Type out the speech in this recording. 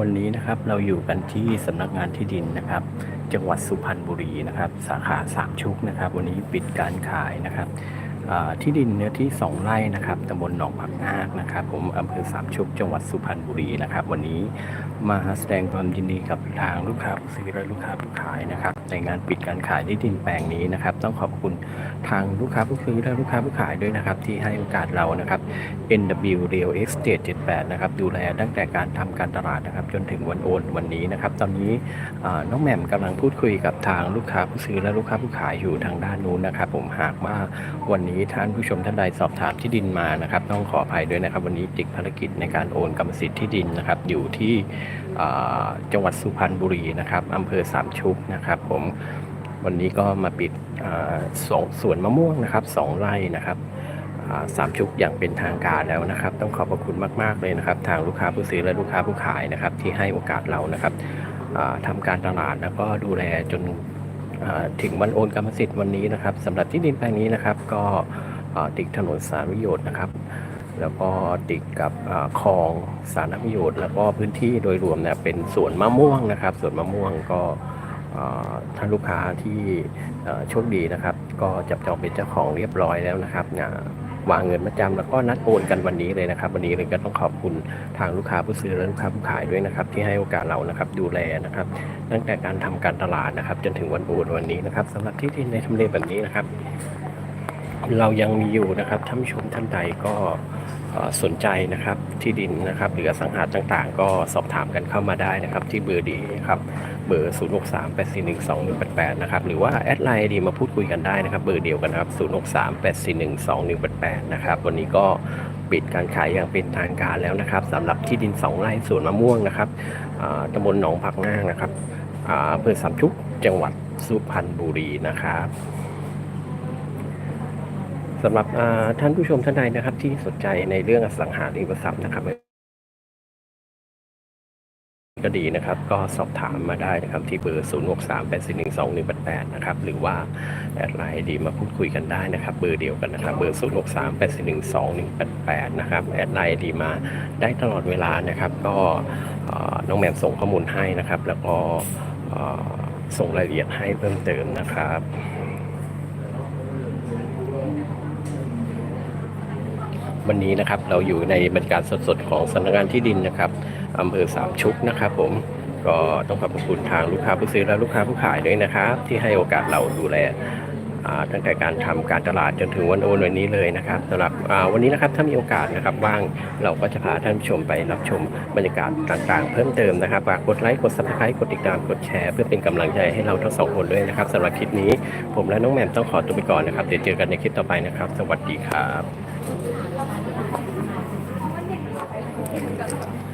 วันนี้นะครับเราอยู่กันที่สำนักงานที่ดินนะครับ จังหวัดสุพรรณบุรีนะครับ สาขาสามชุกนะครับ วันนี้ปิดการขายนะครับที่ดินเนื้อที่ 2 ไร่นะครับตำบลหนองผักนากนะครับ ผมอำเภอสามชุกจังหวัดสุพรรณบุรีนะครับ วันนี้มาแสดงความยินดีกับทางลูกค้าผู้ซื้อและลูกค้าผู้ขายนะครับ ในงานปิดการขายที่ดินแปลงนี้นะครับ ต้องขอบคุณทางลูกค้าผู้ซื้อและลูกค้าผู้ขายด้วยนะครับ ที่ให้โอกาสเรานะครับ NW Real Estate 78 นะครับ ดูแลตั้งแต่การทำการตลาดนะครับ จนถึงวันโอนวันนี้นะครับ ตอนนี้น้องแหม่มกำลังพูดคุยกับทางลูกค้าผู้ซื้อและลูกค้าผู้ขายอยู่ทางด้านนู้นนะครับ ผมหากว่าวันนี้ท่านผู้ชมท่านใดสอบถามที่ดินมานะครับ ต้องขออภัยด้วยนะครับ วันนี้ติดภารกิจในการโอนกรรมสิทธิ์ที่ดินนะครับ อยู่ที่ จังหวัดสุพรรณบุรีนะครับอำเภอสามชุกนะครับ ผมวันนี้ก็มาปิดสองสวนมะม่วงนะครับสองไร่นะครับสามชุกอย่างเป็นทางการแล้วนะครับ ต้องขอบพระคุณมากๆเลยนะครับ ทางลูกค้าผู้ซื้อและลูกค้าผู้ขายนะครับ ที่ให้โอกาสเรานะครับอ่าทำการตลาดแล้วก็ดูแลจนถึงวันโอนกรรมสิทธิ์วันนี้นะครับสำหรับที่ดินแปลงนี้นะครับ ก็ติดถนนสารวิโยชน์นะครับ แล้วก็ติดกับอคลองสารประโยชน์ แล้วก็พื้นที่โดยรวมเนี่ยเป็นสวนมะม่วงนะครับสวนมะม่วงก็ท่านลูกค้าที่โชคดีนะครับ ก็จับจองเป็นเจ้าของเรียบร้อยแล้วนะครับอ่าวางเงินมาจำแล้วก็นัดโอนกันวันนี้เลยนะครับ วันนี้เลยก็ต้องขอบคุณทางลูกค้าผู้ซื้อและลูกค้าผู้ขายด้วยนะครับ ที่ให้โอกาสเรานะครับดูแลนะครับ ตั้งแต่การทำการตลาดนะครับ จนถึงวันโอนวันนี้นะครับสำหรับที่ดินในทำเลแบบนี้นะครับ เรายังมีอยู่นะครับท่านชมท่านใดก็สนใจนะครับที่ดินนะครับหรืออสังหาต่างๆ ก็สอบถามกันเข้ามาได้นะครับ ที่เบอร์ดีครับเบอร์ 0 6 3 8 4 1 2 1 8 8 นะครับ หรือว่าแอดไลน์ดีมาพูดคุยกันได้นะครับ เบอร์เดียวกันครับ 0 6 3 8 4 1 2 1 8 8 นะครับ วันนี้ก็ปิดการขายอย่างเป็นทางการแล้วนะครับสำหรับที่ดิน 2 ไร่สวนมะม่วงนะครับตำบลหนองผักนางนะครับอำเภอสามชุกจังหวัดสุพรรณบุรีนะครับ สำหรับท่านผู้ชมท่านใดนะครับ ที่สนใจในเรื่องอสังหาริมทรัพย์นะครับก็ดีนะครับ ก็สอบถามมาได้นะครับ ที่เบอร์ 0 6 3 8 4 1 2 1 8 8 นะครับ หรือว่าแอดไลน์ดีมาพูดคุยกันได้นะครับ เบอร์เดียวกันนะครับ เบอร์ 0 6 3 8 4 1 2 1 8 8 นะครับ แอดไลน์ดีมาได้ตลอดเวลานะครับ ก็น้องแหม่มส่งข้อมูลให้นะครับ แล้วก็ส่งรายละเอียดให้เพิ่มเติมนะครับ วันนี้นะครับเราอยู่ในบรรยากาศสดๆของสำนักงานที่ดินนะครับอำเภอสามชุกนะครับ ผมก็ต้องขอบคุณทางลูกค้าผู้ซื้อและลูกค้าผู้ขายด้วยนะครับ ที่ให้โอกาสเราดูแลตั้งแต่การทำการตลาดจนถึงวันโอนวันนี้เลยนะครับสำหรับวันนี้นะครับถ้ามีโอกาสนะครับว่างเราก็จะพาท่านผู้ชมไปรับชมบรรยากาศต่างๆ เพิ่มเติมนะครับฝากกดไลค์กดซับสไครต์กดติดตามกดแชร์เพื่อเป็นกำลังใจให้เราทั้งสองคนด้วยนะครับสำหรับคลิปนี้ผมและน้องแหม่มต้องขอตัวไปก่อนนะครับเดี๋ยวเจอกันในคลิปต่อไปนะครับ สวัสดีครับ เพราะว่าเด็กมันไปเรียนกันแล้ว